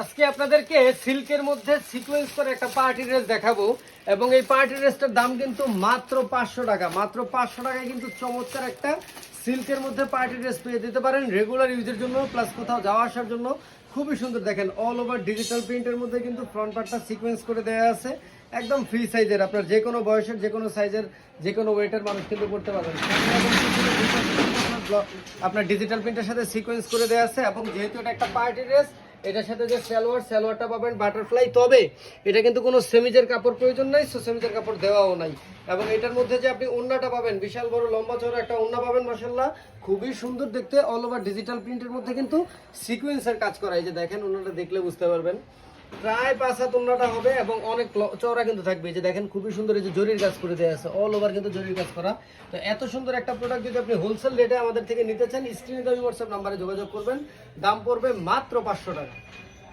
আজকে আপনাদেরকে সিল্কের মধ্যে সিকোয়েন্স করে একটা পার্টি ড্রেস দেখাবো, এবং এই পার্টি ড্রেসটার দাম কিন্তু মাত্র পাঁচশো টাকা। মাত্র পাঁচশো টাকায় কিন্তু চমৎকার একটা সিল্কের মধ্যে পার্টি ড্রেস পেয়ে দিতে পারেন রেগুলার ইউজের জন্য প্লাস কোথাও যাওয়া আসার জন্য। খুবই সুন্দর দেখেন অল ওভার ডিজিটাল প্রিন্টের মধ্যে কিন্তু ফ্রন্ট পার্টটা সিকোয়েন্স করে দেওয়া আছে। একদম ফ্রি সাইজের আপনার যে কোনো বয়সের, যে কোনো সাইজের যে কোনো ওয়েটের মানুষ কিন্তু করতে পারবেন। আপনার ডিজিটাল প্রিন্টের সাথে সিকোয়েন্স করে দেওয়া আছে, এবং যেহেতু এটা একটা পার্টি ড্রেস এটার সাথে যে সালোয়ার, সালোয়ারটা পাবেন বাটারফ্লাই তবে এটা কিন্তু কোনো সেমিজের কাপড় প্রয়োজন নাই, সো সেমিজের কাপড় দেওয়াও নাই। এবং এটার মধ্যে যে আপনি ওন্নাটা পাবেন, বিশাল বড় লম্বা চড়া একটা ওন্না পাবেন মাসাল্লাহ খুবই সুন্দর দেখতে অল ওভার ডিজিটাল প্রিন্টের মধ্যে কিন্তু সিকোয়েন্সের কাজ করা, এই যে দেখেন ওনাটা দেখলে বুঝতে পারবেন। প্রায় পাঁচ হাত ওন্নাটা হবে এবং অনেক চওড়া কিন্তু থাকবে। যে দেখেন, খুবই সুন্দর এই যে জরির কাজ করে দেওয়া আছে। অল ওভার কিন্তু জরির কাজ করা। তো এত সুন্দর একটা প্রোডাক্ট যদি আপনি হোলসেল রেটে আমাদের থেকে নিতে চান স্ক্রিনে হোয়াটসঅ্যাপ নাম্বারে যোগাযোগ করবেন। দাম পড়বে মাত্র পাঁচশো টাকা।